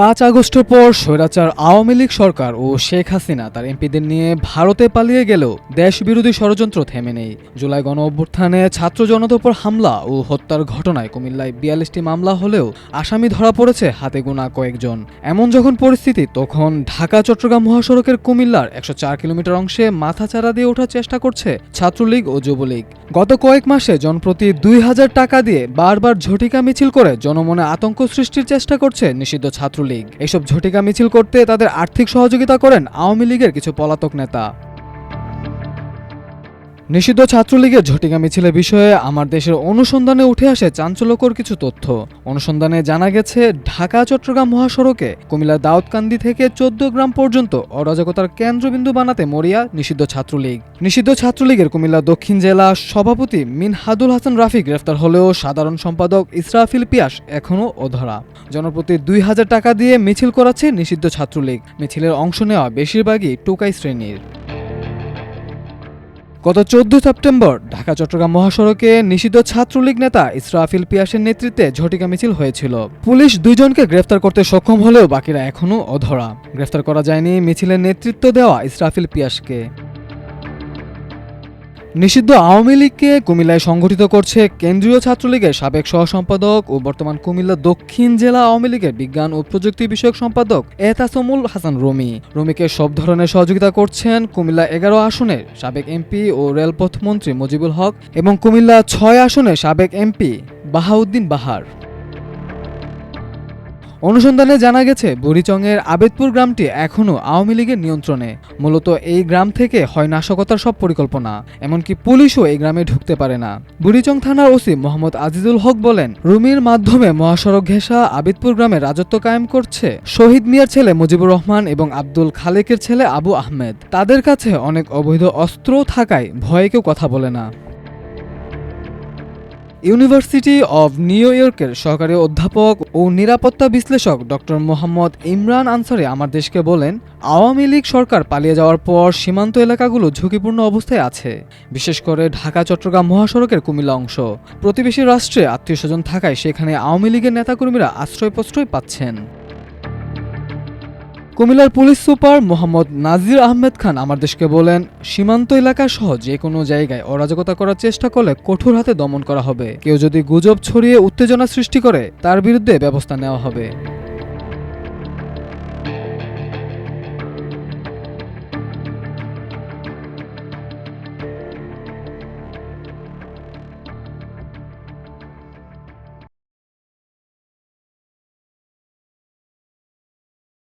পাঁচ আগস্টের পর স্বৈরাচার আওয়ামী লীগ সরকার ও শেখ হাসিনা তার এমপিদের নিয়ে ভারতে পালিয়ে গেলেও দেশ বিরোধী ষড়যন্ত্র থেমে নেই। জুলাই গণ অভ্যুত্থানে ছাত্র জনতার উপর হামলা ও হত্যার ঘটনায় কুমিল্লায় বিয়াল্লিশটি মামলা হলেও আসামি ধরা পড়েছে হাতে গোনা কয়েকজন। এমন যখন পরিস্থিতি, তখন ঢাকা, চট্টগ্রাম মহাসড়কের কুমিল্লার একশো চার কিলোমিটার অংশে মাথাচাড়া দিয়ে ওঠার চেষ্টা করছে ছাত্রলীগ ও যুবলীগ। গত কয়েক মাসে জনপ্রতি দুই হাজার টাকা দিয়ে বারবার ঝটিকা মিছিল করে জনমনে আতঙ্ক সৃষ্টির চেষ্টা করছে নিষিদ্ধ ছাত্রলীগ এসব ঝটিকা মিছিল করতে তাদের আর্থিক সহযোগিতা করেন আওয়ামী লীগের কিছু পলাতক নেতা। নিষিদ্ধ ছাত্রলীগের ঝটিকা মিছিলের বিষয়ে আমার দেশের অনুসন্ধানে উঠে আসে চাঞ্চল্যকর কিছু তথ্য। অনুসন্ধানে জানা গেছে, ঢাকা, চট্টগ্রাম মহাসড়কে কুমিল্লার দাউদকান্দি থেকে চোদ্দ গ্রাম পর্যন্ত অরাজকতার কেন্দ্রবিন্দু বানাতে মরিয়া নিষিদ্ধ ছাত্রলীগ। নিষিদ্ধ ছাত্রলীগের কুমিল্লা দক্ষিণ জেলা সভাপতি মিনহাদুল হাসান রাফি গ্রেফতার হলেও সাধারণ সম্পাদক ইসরাফিল পিয়াস এখনও অধরা। জনপ্রতি দুই হাজার টাকা দিয়ে মিছিল করাচ্ছে নিষিদ্ধ ছাত্রলীগ। মিছিলের অংশ নেওয়া বেশিরভাগই টোকাই শ্রেণির। গত চোদ্দ সেপ্টেম্বর ঢাকা, চট্টগ্রাম মহাসড়কে নিষিদ্ধ ছাত্রলীগ নেতা ইসরাফিল পিয়াসের নেতৃত্বে ঝটিকা মিছিল হয়েছিল। পুলিশ দুইজনকে গ্রেফতার করতে সক্ষম হলেও বাকিরা এখনও অধরা। গ্রেফতার করা যায়নি মিছিলের নেতৃত্ব দেওয়া ইসরাফিল পিয়াসকে। নিষিদ্ধ আওয়ামী লীগকে কুমিল্লায় সংগঠিত করছে কেন্দ্রীয় ছাত্রলীগের সাবেক সহ সম্পাদক ও বর্তমান কুমিল্লা দক্ষিণ জেলা আওয়ামী লীগের বিজ্ঞান ও প্রযুক্তি বিষয়ক সম্পাদক এহতাসমুল হাসান রমি। রমিকে সব ধরনের সহযোগিতা করছেন কুমিল্লা এগারো আসনের সাবেক এমপি ও রেলপথ মন্ত্রী মুজিবুল হক এবং কুমিল্লা ছয় আসনের সাবেক এমপি বাহাউদ্দিন বাহার। অনুসন্ধানে জানা গেছে, বুড়িচংয়ের আবেদপুর গ্রামটি এখনও আওয়ামী লীগের নিয়ন্ত্রণে। মূলত এই গ্রাম থেকে হয় নাশকতার সব পরিকল্পনা, এমনকি পুলিশও এই গ্রামে ঢুকতে পারে না। বুড়িচং থানার ওসি মোহাম্মদ আজিজুল হক বলেন, রুমির মাধ্যমে মহাসড়ক ঘেঁষা আবিদপুর গ্রামে রাজত্ব কায়েম করছে শহীদ মিয়ার ছেলে মুজিবুর রহমান এবং আব্দুল খালেকের ছেলে আবু আহমেদ। তাদের কাছে অনেক অবৈধ অস্ত্র থাকায় ভয়ে কেউ কথা বলে না। ইউনিভার্সিটি অব নিউ ইয়র্কের সহকারী অধ্যাপক ও নিরাপত্তা বিশ্লেষক ডক্টর মোহাম্মদ ইমরান আনসারি আমার দেশকে বলেন, আওয়ামী লীগ সরকার পালিয়ে যাওয়ার পর সীমান্ত এলাকাগুলো ঝুঁকিপূর্ণ অবস্থায় আছে, বিশেষ করে ঢাকা, চট্টগ্রাম মহাসড়কের কুমিল্লা অংশ। প্রতিবেশী রাষ্ট্রে আত্মীয় স্বজন থাকায় সেখানে আওয়ামী লীগের নেতাকর্মীরা আশ্রয় প্রশ্রয় পাচ্ছেন। কুমিল্লার পুলিশ সুপার মোহাম্মদ নাজির আহমেদ খান আমার দেশকে বলেন, সীমান্ত এলাকা সহ যে কোনো জায়গায় অরাজকতা করার চেষ্টা করলে কঠোর হাতে দমন করা হবে। কেউ যদি গুজব ছড়িয়ে উত্তেজনা সৃষ্টি করে, তার বিরুদ্ধে ব্যবস্থা নেওয়া হবে।